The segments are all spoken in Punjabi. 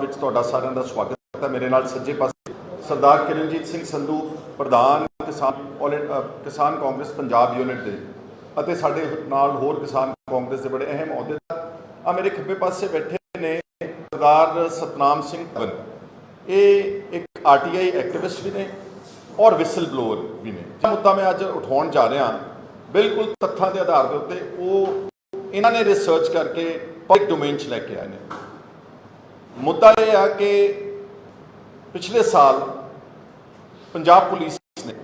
ਵਿੱਚ ਤੁਹਾਡਾ ਸਾਰਿਆਂ ਦਾ ਸਵਾਗਤ ਹੈ। ਮੇਰੇ ਨਾਲ ਸੱਜੇ ਪਾਸੇ ਸਰਦਾਰ ਕਿਰਨਜੀਤ ਸਿੰਘ ਸੰਧੂ, ਪ੍ਰਧਾਨ ਕਿਸਾਨ ਆਲ ਕਿਸਾਨ ਕਾਂਗਰਸ ਪੰਜਾਬ ਯੂਨਿਟ ਦੇ ਅਤੇ ਸਾਡੇ ਨਾਲ ਹੋਰ ਕਿਸਾਨ ਕਾਂਗਰਸ ਦੇ ਬੜੇ ਅਹਿਮ ਅਹੁਦੇਦਾਰ ਆ ਮੇਰੇ ਖੱਬੇ ਪਾਸੇ ਬੈਠੇ ਨੇ ਸਰਦਾਰ ਸਤਨਾਮ ਸਿੰਘ ਧਵਨ। ਇਹ ਇੱਕ ਆਰਟੀਆਈ ਐਕਟਿਵਿਸਟ ਵੀ ਨੇ ਔਰ ਵਿਸਲ ਬਲੋਅਰ ਵੀ ਨੇ। ਜਿਹੜਾ ਮੁੱਦਾ ਮੈਂ ਅੱਜ ਉਠਾਉਣ ਜਾ ਰਿਹਾ, ਬਿਲਕੁਲ ਤੱਥਾਂ ਦੇ ਆਧਾਰ ਦੇ ਉੱਤੇ ਉਹ ਇਹਨਾਂ ਨੇ ਰਿਸਰਚ ਕਰਕੇ ਪਬਲਿਕ ਡੋਮੇਨ 'ਚ ਲੈ ਕੇ ਆਏ ਨੇ। ਮੁੱਦਾ ਇਹ ਆ ਕਿ ਪਿਛਲੇ ਸਾਲ ਪੰਜਾਬ ਪੁਲਿਸ ਨੇ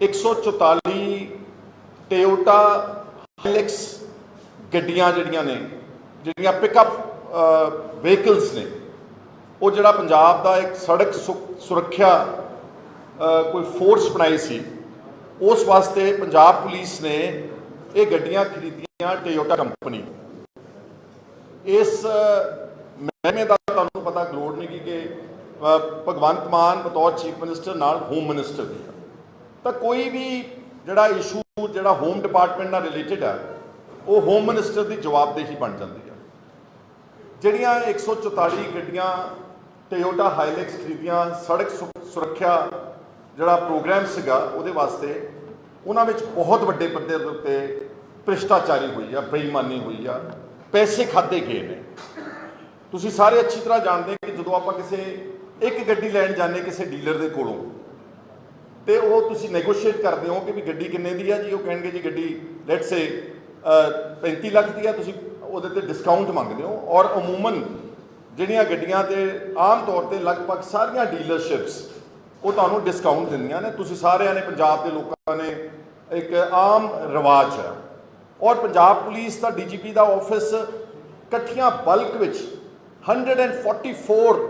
144 ਟੋਯੋਟਾ ਹਾਈਲੈਕਸ ਗੱਡੀਆਂ ਜਿਹੜੀਆਂ ਨੇ, ਜਿਹੜੀਆਂ ਪਿਕਅਪ ਵਹੀਕਲਸ ਨੇ, ਉਹ ਜਿਹੜਾ ਪੰਜਾਬ ਦਾ ਇੱਕ ਸੜਕ ਸੁ- ਸੁਰੱਖਿਆ ਕੋਈ ਫੋਰਸ ਬਣਾਈ ਸੀ, ਉਸ ਵਾਸਤੇ ਪੰਜਾਬ ਪੁਲਿਸ ਨੇ ਇਹ ਗੱਡੀਆਂ ਖਰੀਦੀਆਂ ਟੋਯੋਟਾ ਕੰਪਨੀ ਇਸ ਮਹਿਮੇ ਦਾ ਤੁਹਾਨੂੰ ਪਤਾ ਲੋੜ ਨਹੀਂ ਕਿ ਭਗਵੰਤ ਮਾਨ ਬਤੌਰ ਚੀਫ ਮਿਨਿਸਟਰ ਨਾਲ ਹੋਮ ਮਿਨਿਸਟਰ ਵੀ ਆ। ਤਾਂ ਕੋਈ ਵੀ ਜਿਹੜਾ ਇਸ਼ੂ ਜਿਹੜਾ ਹੋਮ ਡਿਪਾਰਟਮੈਂਟ ਨਾਲ ਰਿਲੇਟਡ ਹੈ ਉਹ ਹੋਮ ਮਿਨਿਸਟਰ ਦੀ ਜਵਾਬਦੇਹੀ ਬਣ ਜਾਂਦੀ ਹੈ ਜਿਹੜੀਆਂ 144 ਗੱਡੀਆਂ ਟੋਯੋਟਾ ਹਾਈਲੈਕਸ ਖਰੀਦੀਆਂ, ਸੜਕ ਸੁਰੱਖਿਆ ਜਿਹੜਾ ਪ੍ਰੋਗਰਾਮ ਸੀਗਾ ਉਹਦੇ ਵਾਸਤੇ ਉਹਨਾਂ ਵਿੱਚ ਬਹੁਤ ਵੱਡੇ ਪੱਧਰ ਦੇ ਉੱਤੇ ਭ੍ਰਿਸ਼ਟਾਚਾਰੀ ਹੋਈ ਆ, ਬੇਈਮਾਨੀ ਹੋਈ ਆ, ਪੈਸੇ ਖਾਦੇ ਗਏ ਨੇ। ਤੁਸੀਂ ਸਾਰੇ ਅੱਛੀ ਤਰ੍ਹਾਂ ਜਾਣਦੇ ਕਿ ਜਦੋਂ ਆਪਾਂ ਕਿਸੇ ਇੱਕ ਗੱਡੀ ਲੈਣ ਜਾਂਦੇ ਕਿਸੇ ਡੀਲਰ ਦੇ ਕੋਲੋਂ, ਤੇ ਉਹ ਤੁਸੀਂ ਨੈਗੋਸ਼ੀਏਟ ਕਰਦੇ ਹੋ ਕਿ ਵੀ ਗੱਡੀ ਕਿੰਨੇ ਦੀ ਆ ਜੀ? ਉਹ ਕਹਿਣਗੇ ਜੀ ਗੱਡੀ ਲੈਟਸ ਸੇ 35 ਲੱਖ ਦੀ ਆ, ਤੁਸੀਂ ਉਹਦੇ ਤੇ ਡਿਸਕਾਊਂਟ ਮੰਗਦੇ ਹੋ ਔਰ ਅਮੂਮਨ ਜਿਹੜੀਆਂ ਗੱਡੀਆਂ ਤੇ ਆਮ ਤੌਰ ਤੇ ਲਗਭਗ ਸਾਰੀਆਂ ਡੀਲਰਸ਼ਿਪਸ ਉਹ ਤੁਹਾਨੂੰ ਡਿਸਕਾਊਂਟ ਦਿੰਦੀਆਂ ਨੇ। ਤੁਸੀਂ ਸਾਰਿਆਂ ਨੇ ਪੰਜਾਬ ਦੇ ਲੋਕਾਂ ਨੇ ਇੱਕ ਆਮ ਰਿਵਾਜ ਹੈ। ਔਰ ਪੰਜਾਬ ਪੁਲਿਸ ਦਾ, ਡੀਜੀਪੀ ਦਾ ਆਫਿਸ ਇਕੱਠੀਆਂ ਬਲਕ ਵਿੱਚ 144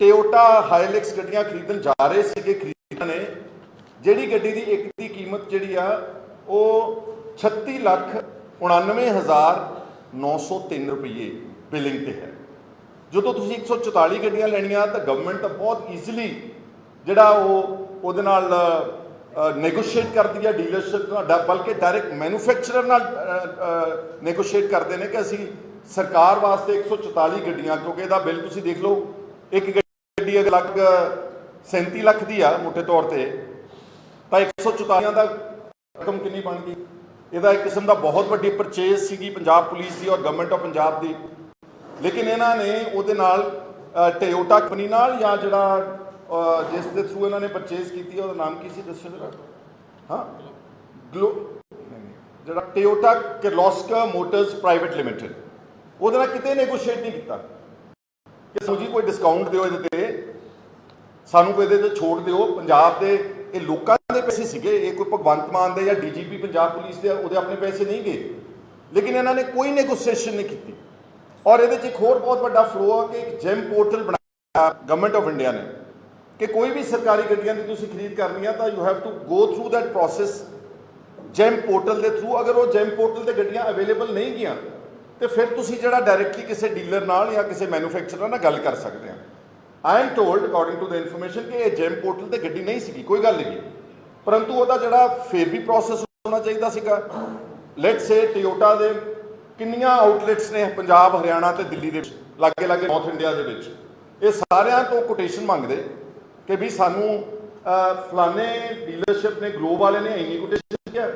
ਟੋਯੋਟਾ ਹਾਈਲੈਕਸ ਗੱਡੀਆਂ ਖਰੀਦਣ ਜਾ ਰਹੇ ਸੀਗੇ, ਖਰੀਦਣ ਨੇ। ਜਿਹੜੀ ਗੱਡੀ ਦੀ ਇੱਕ ਦੀ ਕੀਮਤ ਜਿਹੜੀ ਆ, ਉਹ 36 ਲੱਖ 99903 ਰੁਪਏ ਬਿਲਿੰਗ ਤੇ ਹੈ। ਜਦੋਂ ਤੁਸੀਂ 144 ਗੱਡੀਆਂ ਲੈਣੀਆਂ, ਤਾਂ ਗਵਰਨਮੈਂਟ ਤਾਂ ਬਹੁਤ ਈਜ਼ੀਲੀ ਜਿਹੜਾ ਉਹ ਉਹਦੇ ਨਾਲ ਨੈਗੋਸ਼ੀਏਟ ਕਰਦੀ ਹੈ ਡੀਲਰਸ਼ਿਪ ਨਾਲ, ਡ- ਬਲਕਿ ਡਾਇਰੈਕਟ ਮੈਨੂਫੈਕਚਰਰ ਨਾਲ ਨੈਗੋਸ਼ੀਏਟ ਕਰਦੇ ਨੇ ਕਿ ਅਸੀਂ ਸਰਕਾਰ ਵਾਸਤੇ 144 ਗੱਡੀਆਂ, ਕਿਉਂਕਿ ਇਹਦਾ ਬਿੱਲ ਤੁਸੀਂ ਦੇਖ ਲਓ, ਇੱਕ ਗੱਡੀ ਅਗਰ ਲੱਗ 37 ਲੱਖ ਦੀ ਆ ਮੋਟੇ ਤੌਰ ਤੇ। ਤਾਂ 144 ਦਾ ਰਕਮ ਕਿੰਨੀ ਬਣ ਗਈ? ਇਹਦਾ ਇੱਕ ਕਿਸਮ ਦਾ ਬਹੁਤ ਵੱਡੀ ਪਰਚੇਜ਼ ਸੀਗੀ ਪੰਜਾਬ ਪੁਲਿਸ ਦੀ ਔਰ ਗਵਰਨਮੈਂਟ ਆਫ ਪੰਜਾਬ ਦੀ। ਲੇਕਿਨ ਇਹਨਾਂ ਨੇ ਉਹਦੇ ਨਾਲ ਟੋਯੋਟਾ ਕੰਪਨੀ ਨਾਲ ਜਾਂ ਜਿਹੜਾ ਜਿਸ ਦੇ ਥਰੂ ਇਹਨਾਂ ਨੇ ਪਰਚੇਜ਼ ਕੀਤੀ ਉਹਦਾ ਨਾਮ ਕੀ ਸੀ ਦੱਸੋ ਜਰਾ? ਹਾਂ? ਗਲੋ ਜਿਹੜਾ Toyota Kirloskar motors private limited ਉਹਦੇ ਨਾਲ ਕਿਤੇ ਨੈਗੋਸ਼ੀਏਟ ਨਹੀਂ ਕੀਤਾ। ਕਿ ਸਾਨੂੰ ਜੀ, ਕੋਈ ਡਿਸਕਾਊਂਟ ਦਿਓ ਇਹਦੇ ਤੇ। ਸਾਨੂੰ ਕੋਈ ਇਹਦੇ ਤੇ ਛੋਟ ਦਿਓ। ਪੰਜਾਬ ਦੇ ਇਹ ਲੋਕਾਂ ਦੇ ਪੈਸੇ ਸੀਗੇ। ਇਹ ਕੋਈ ਭਗਵੰਤ ਮਾਨ ਦੇ ਜਾਂ ਡੀਜੀਪੀ ਪੰਜਾਬ ਪੁਲਿਸ ਦੇ, ਉਹਦੇ ਆਪਣੇ ਪੈਸੇ ਨਹੀਂ ਗਏ। ਲੇਕਿਨ ਇਹਨਾਂ ਨੇ ਕੋਈ ਨੈਗੋਸ਼ੀਏਸ਼ਨ ਨਹੀਂ ਕੀਤੀ। ਔਰ ਇਹਦੇ 'ਚ ਇੱਕ ਹੋਰ ਬਹੁਤ ਵੱਡਾ ਫਲੋ ਆ ਕਿ ਇੱਕ ਜੈਮ ਪੋਰਟਲ ਬਣਾਇਆ ਗਵਰਨਮੈਂਟ ਆਫ ਇੰਡੀਆ ਨੇ। ਕਿ ਕੋਈ ਵੀ ਸਰਕਾਰੀ ਗੱਡੀਆਂ ਦੀ ਤੁਸੀਂ ਖਰੀਦ ਕਰਨੀ ਆ ਤਾਂ you have to go through that process GeM portal ਦੇ ਥਰੂ ਅਗਰ ਉਹ ਜੈਮ ਪੋਰਟਲ ਤੇ ਗੱਡੀਆਂ ਅਵੇਲੇਬਲ ਨਹੀਂ ਗਈਆਂ ਤੇ ਫਿਰ ਤੁਸੀਂ ਜਿਹੜਾ ਡਾਇਰੈਕਟਲੀ ਕਿਸੇ ਡੀਲਰ ਨਾਲ ਜਾਂ ਕਿਸੇ ਮੈਨੂਫੈਕਚਰਰ ਨਾਲ ਗੱਲ ਕਰ ਸਕਦੇ ਆ। I am told according to the information ਕਿ ਇਹ ਜੈਮ ਪੋਰਟਲ ਤੇ ਗੱਡੀ ਨਹੀਂ ਸੀਗੀ, ਕੋਈ ਗੱਲ ਨਹੀਂ। ਪਰੰਤੂ ਉਹਦਾ ਜਿਹੜਾ ਫੇਰ ਵੀ ਪ੍ਰੋਸੈਸ ਹੋਣਾ ਚਾਹੀਦਾ ਸੀਗਾ। ਲੈਟਸ ਸੇ ਟੋਯੋਟਾ ਦੇ ਕਿੰਨੀਆਂ ਆਊਟਲੈਟਸ ਨੇ ਪੰਜਾਬ, ਹਰਿਆਣਾ ਤੇ ਦਿੱਲੀ ਦੇ ਲਾਗੇ ਲਾਗੇ ਨਾਰਥ ਇੰਡੀਆ ਦੇ ਵਿੱਚ। ਇਹ ਸਾਰਿਆਂ ਤੋਂ ਕੋਟੇਸ਼ਨ ਮੰਗਦੇ ਕਿ ਵੀ ਸਾਨੂੰ ਫਲਾਣੇ ਡੀਲਰਸ਼ਿਪ ਨੇ ਗਲੋਬ ਵਾਲੇ ਨੇ ਇੰਨੀ ਕੋਟੇਸ਼ਨ ਕਿਹਾ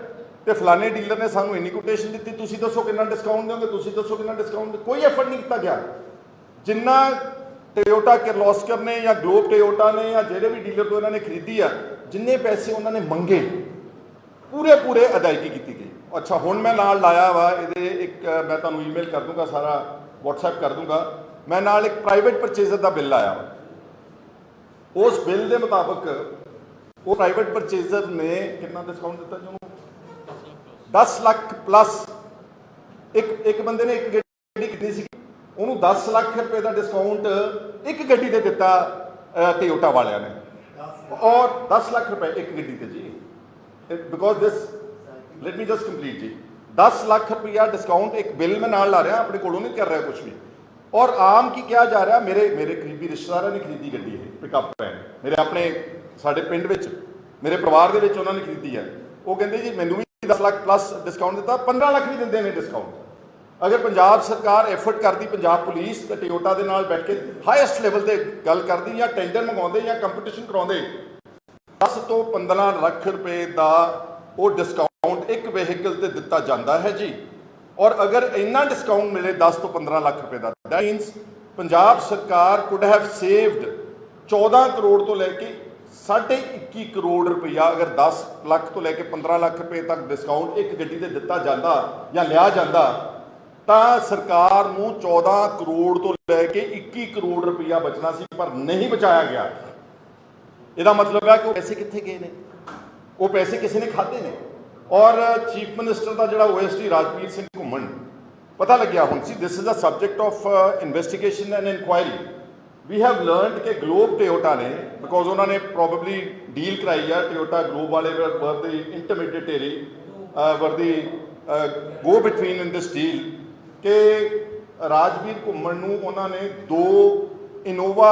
ਤੇ ਫਲਾਣੇ ਡੀਲਰ ਨੇ ਸਾਨੂੰ ਇੰਨੀ ਕੋਟੇਸ਼ਨ ਦਿੱਤੀ, ਤੁਸੀਂ ਦੱਸੋ ਕਿੰਨਾ ਡਿਸਕਾਊਂਟ ਦਿਓਗੇ, ਤੁਸੀਂ ਦੱਸੋ ਕਿੰਨਾ ਡਿਸਕਾਊਂਟ ਕੋਈ ਐਫਰਟ ਨਹੀਂ ਕੀਤਾ ਗਿਆ। ਜਿੰਨਾ ਟੋਯੋਟਾ ਕਿਰਲੋਸਕਰ ਨੇ ਜਾਂ ਗਲੋਬ ਟੋਯੋਟਾ ਨੇ ਜਾਂ ਜਿਹੜੇ ਵੀ ਡੀਲਰ ਤੋਂ ਇਹਨਾਂ ਨੇ ਖਰੀਦੀ ਆ, ਜਿੰਨੇ ਪੈਸੇ ਉਹਨਾਂ ਨੇ ਮੰਗੇ ਪੂਰੇ ਪੂਰੇ ਅਦਾਇਗੀ ਕੀਤੀ ਗਈ। ਅੱਛਾ, ਹੁਣ ਮੈਂ ਨਾਲ ਲਾਇਆ ਵਾ, ਇਹਦੇ ਇੱਕ, ਮੈਂ ਤੁਹਾਨੂੰ ਈਮੇਲ ਕਰ ਦੂੰਗਾ, ਸਾਰਾ WhatsApp ਕਰ ਦੂੰਗਾ। ਮੈਂ ਨਾਲ ਇੱਕ ਪ੍ਰਾਈਵੇਟ ਪਰਚੇਜ਼ਰ ਦਾ ਬਿੱਲ ਆਇਆ ਵਾ। ਉਸ ਬਿੱਲ ਦੇ ਮੁਤਾਬਕ ਉਹ ਪ੍ਰਾਈਵੇਟ ਪਰਚੇਜ਼ਰ ਨੇ ਕਿੰਨਾ ਡਿਸਕਾਊਂਟ ਦਿੱਤਾ ਜੀ ਉਹਨੂੰ? 10 ਲੱਖ ਪਲੱਸ ਇੱਕ ਇੱਕ ਬੰਦੇ ਨੇ ਇੱਕ ਗੱਡੀ ਕਿੰਨੀ ਸੀ। ਉਹਨੂੰ 10 ਲੱਖ ਰੁਪਏ ਦਾ ਡਿਸਕਾਊਂਟ ਇੱਕ ਗੱਡੀ ਤੇ ਦਿੱਤਾ ਟਿਓਟਾ ਵਾਲਿਆਂ ਨੇ। ਔਰ 10 ਲੱਖ ਰੁਪਏ ਇੱਕ ਗੱਡੀ ਤੇ ਜੀ। Because this let me just complete ਜੀ। 10 ਲੱਖ ਰੁਪਇਆ ਡਿਸਕਾਊਂਟ ਇੱਕ ਬਿੱਲ ਮੈਂ ਨਾਲ ਲਾ ਰਿਹਾ, ਆਪਣੇ ਕੋਲੋਂ ਨਹੀਂ ਕਰ ਰਿਹਾ ਕੁਝ ਵੀ। ਔਰ ਆਮ ਕੀ ਕਿਹਾ ਜਾ ਰਿਹਾ, ਮੇਰੇ ਮੇਰੇ ਕਰੀਬੀ ਰਿਸ਼ਤੇਦਾਰਾਂ ਨੇ ਖਰੀਦੀ ਗੱਡੀ ਇਹ ਪਿਕਅਪ ਵੈਨ ਮੇਰੇ ਆਪਣੇ, ਸਾਡੇ ਪਿੰਡ ਵਿੱਚ, ਮੇਰੇ ਪਰਿਵਾਰ ਦੇ ਵਿੱਚ ਉਹਨਾਂ ਨੇ ਖਰੀਦੀ ਹੈ। ਉਹ ਕਹਿੰਦੇ ਜੀ, ਮੈਨੂੰ ਵੀ 10 ਲੱਖ ਪਲੱਸ ਡਿਸਕਾਊਂਟ ਦਿੱਤਾ 15 ਲੱਖ ਵੀ ਦਿੰਦੇ ਨੇ ਡਿਸਕਾਊਂਟ ਅਗਰ ਪੰਜਾਬ ਸਰਕਾਰ ਐਫਰਟ ਕਰਦੀ, ਪੰਜਾਬ ਪੁਲਿਸ ਤੇ ਟਿਓਟਾ ਦੇ ਨਾਲ ਬੈਠ ਕੇ ਹਾਈਐਸਟ ਲੈਵਲ ਤੇ ਗੱਲ ਕਰਦੀ ਜਾਂ ਟੈਂਡਰ ਮੰਗਾਉਂਦੇ ਜਾਂ ਕੰਪੀਟੀਸ਼ਨ ਕਰਾਉਂਦੇ 10 ਤੋਂ 15 ਲੱਖ ਰੁਪਏ ਦਾ ਉਹ ਡਿਸਕਾਊਂਟ ਇੱਕ ਵਹੀਕਲ ਤੇ ਦਿੱਤਾ ਜਾਂਦਾ ਹੈ ਜੀ। ਔਰ ਅਗਰ ਇੰਨਾ ਡਿਸਕਾਊਂਟ ਮਿਲੇ 10 ਤੋਂ 15 ਲੱਖ ਰੁਪਏ ਦਾ ਦੈਟ ਮੀਨਸ ਪੰਜਾਬ ਸਰਕਾਰ ਕੁਡ ਹੈਵ ਸੇਵਡ 14 ਕਰੋੜ ਤੋਂ ਲੈ ਕੇ 21 ਕਰੋੜ ਰੁਪਇਆ ਅਗਰ 10 ਲੱਖ ਤੋਂ ਲੈ ਕੇ 15 ਲੱਖ ਰੁਪਏ ਤੱਕ ਡਿਸਕਾਊਂਟ ਇੱਕ ਗੱਡੀ ਤੇ ਦਿੱਤਾ ਜਾਂਦਾ ਜਾਂ ਲਿਆ ਜਾਂਦਾ, ਤਾਂ ਸਰਕਾਰ ਨੂੰ 14 ਕਰੋੜ ਤੋਂ ਲੈ ਕੇ 21 ਕਰੋੜ ਰੁਪਇਆ ਬਚਣਾ ਸੀ, ਪਰ ਨਹੀਂ ਬਚਾਇਆ ਗਿਆ। ਇਹਦਾ ਮਤਲਬ ਹੈ ਕਿ ਉਹ ਪੈਸੇ ਕਿੱਥੇ ਗਏ ਨੇ? ਉਹ ਪੈਸੇ ਕਿਸੇ ਨੇ ਖਾਦੇ ਨੇ? ਔਰ ਚੀਫ ਮਿਨਿਸਟਰ ਦਾ ਜਿਹੜਾ ਓਐਸਡੀ ਰਾਜਵੀਰ ਸਿੰਘ ਘੁੰਮਣ, ਪਤਾ ਲੱਗਿਆ ਹੁਣ see this is a subject of investigation and inquiry we have learned ਕਿ ਗਲੋਬ ਟਿਓਟਾ ਨੇ ਬਿਕੋਜ਼ ਉਹਨਾਂ ਨੇ ਪ੍ਰੋਬਬਲੀ ਡੀਲ ਕਰਾਈ ਆ ਟਿਓਟਾ ਗਲੋਬ ਵਾਲੇ ਵਰ ਦੀ ਇੰਟਰਮੀਡੀਏਟਰੀ ਵਰ ਦੀ ਗੋ ਬਿਟਵੀਨ ਇਨ ਦਿਸ ਡੀਲ ਕਿ ਰਾਜਵੀਰ ਘੁੰਮਣ ਨੂੰ ਉਹਨਾਂ ਨੇ ਦੋ ਇਨੋਵਾ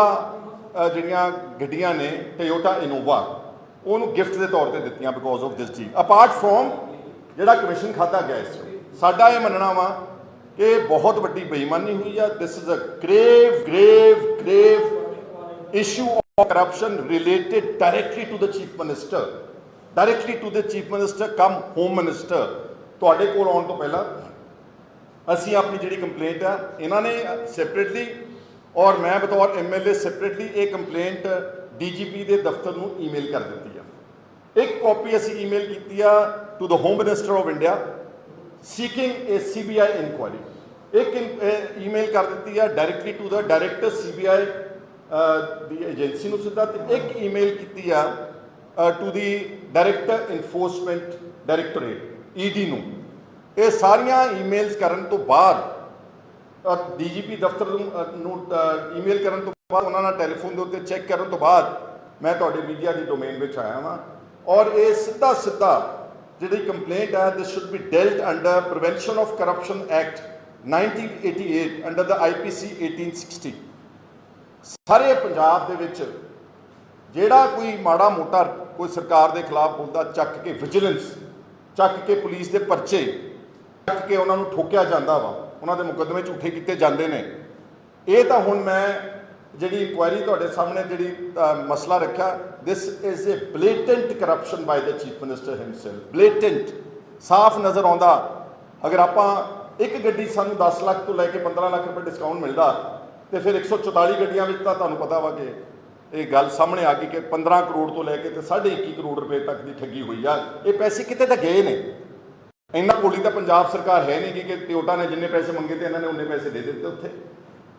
ਜਿਹੜੀਆਂ ਗੱਡੀਆਂ ਨੇ ਟੋਯੋਟਾ ਇਨੋਵਾ ਉਹਨੂੰ ਗਿਫਟ ਦੇ ਤੌਰ ਤੇ ਦਿੱਤੀਆਂ because of this deal apart from ਜਿਹੜਾ ਕਮਿਸ਼ਨ ਖਾਦਾ ਗਿਆ ਇਸ ਸਾਡਾ ਇਹ ਮੰਨਣਾ ਵਾ ਕਿ ਬਹੁਤ ਵੱਡੀ ਬੇਈਮਾਨੀ ਹੋਈ ਆ this is a grave grave grave issue of corruption related directly to the chief minister directly to the chief minister cum home minister ਤੁਹਾਡੇ ਕੋਲ ਆਉਣ ਤੋਂ ਪਹਿਲਾਂ ਅਸੀਂ ਆਪਣੀ ਜਿਹੜੀ ਕੰਪਲੇਂਟ ਆ, ਇਹਨਾਂ ਨੇ ਸੈਪਰੇਟਲੀ ਔਰ ਮੈਂ ਬਤੌਰ ਐਮਐਲਏ ਸੈਪਰੇਟਲੀ ਇਹ ਕੰਪਲੇਂਟ ਡੀਜੀਪੀ ਦੇ ਦਫ਼ਤਰ ਨੂੰ ਈਮੇਲ ਕਰ ਦਿੱਤੀ ਆ। ਇੱਕ ਕਾਪੀ ਅਸੀਂ ਈਮੇਲ ਕੀਤੀ ਆ to the home minister of India seeking a CBI inquiry ਇੱਕ ਈਮੇਲ ਕਰ ਦਿੱਤੀ ਆ directly to the director CBI the agency ਨੂੰ ਸਿੱਧਾ ਤੇ ਇੱਕ ਈਮੇਲ ਕੀਤੀ ਆ to the director enforcement directorate ED ਨੂੰ। ਇਹ ਸਾਰੀਆਂ ਈਮੇਲਸ ਕਰਨ ਤੋਂ ਬਾਅਦ ਡੀਜੀਪੀ ਦਫ਼ਤਰ ਨੂੰ ਅ, ਨੂੰ ਈਮੇਲ ਕਰਨ ਤੋਂ ਬਾਅਦ ਉਹਨਾਂ ਨਾਲ ਟੈਲੀਫੋਨ ਦੇ ਉੱਤੇ ਚੈੱਕ ਕਰਨ ਤੋਂ ਬਾਅਦ ਮੈਂ ਤੁਹਾਡੇ ਮੀਡੀਆ ਦੀ ਡੋਮੇਨ ਵਿੱਚ ਆਇਆ ਹਾਂ ਔਰ ਇਹ ਸਿੱਧਾ ਸਿੱਧਾ ਜਿਹੜੀ ਕੰਪਲੇਂਟ ਹੈ this should be dealt under prevention of corruption act 1988 under the IPC 1860 ਸਾਰੇ ਪੰਜਾਬ ਦੇ ਵਿੱਚ ਜਿਹੜਾ ਕੋਈ ਮਾੜਾ ਮੋਟਾ ਕੋਈ ਸਰਕਾਰ ਦੇ ਖਿਲਾਫ ਬੋਲਦਾ, ਚੱਕ ਕੇ ਵਿਜੀਲੈਂਸ ਚੱਕ ਕੇ ਪੁਲਿਸ ਦੇ ਪਰਚੇ, ਚੱਕ ਕੇ ਉਹਨਾਂ ਨੂੰ ਠੋਕਿਆ ਜਾਂਦਾ ਵਾ, ਉਹਨਾਂ ਦੇ ਮੁਕੱਦਮੇ ਝੂਠੇ ਕੀਤੇ ਜਾਂਦੇ ਨੇ। ਇਹ ਤਾਂ ਹੁਣ ਮੈਂ ਜਿਹੜੀ ਇਨਕੁਆਇਰੀ ਤੁਹਾਡੇ ਸਾਹਮਣੇ ਜਿਹੜੀ ਮਸਲਾ ਰੱਖਿਆ this is a blatant corruption by the chief minister himself blatant ਸਾਫ਼ ਨਜ਼ਰ ਆਉਂਦਾ। ਅਗਰ ਆਪਾਂ ਇੱਕ ਗੱਡੀ ਸਾਨੂੰ 10 ਲੱਖ ਤੋਂ ਲੈ ਕੇ 15 ਲੱਖ ਰੁਪਏ ਡਿਸਕਾਊਂਟ ਮਿਲਦਾ ਤੇ ਫਿਰ 144 ਗੱਡੀਆਂ ਵਿੱਚ ਤਾਂ ਤੁਹਾਨੂੰ ਪਤਾ ਵਾ ਕਿ ਇਹ ਗੱਲ ਸਾਹਮਣੇ ਆ ਗਈ ਕਿ 15 ਕਰੋੜ ਤੋਂ ਲੈ ਕੇ ਤੇ 21.5 ਕਰੋੜ ਰੁਪਏ ਤੱਕ ਦੀ ਠੱਗੀ ਹੋਈ ਆ। ਇਹ ਪੈਸੇ ਕਿਤੇ ਤਾਂ ਗਏ ਨੇ। ਇੰਨਾ ਕੋਲੀ ਤਾਂ ਪੰਜਾਬ ਸਰਕਾਰ ਹੈ ਨਹੀਂ ਕਿ ਟਿਓਟਾ ਨੇ ਜਿੰਨੇ ਪੈਸੇ ਮੰਗੇ ਤੇ ਇਹਨਾਂ ਨੇ ਉਹਨੇ ਪੈਸੇ ਦੇ ਦਿੱਤੇ ਉੱਥੇ।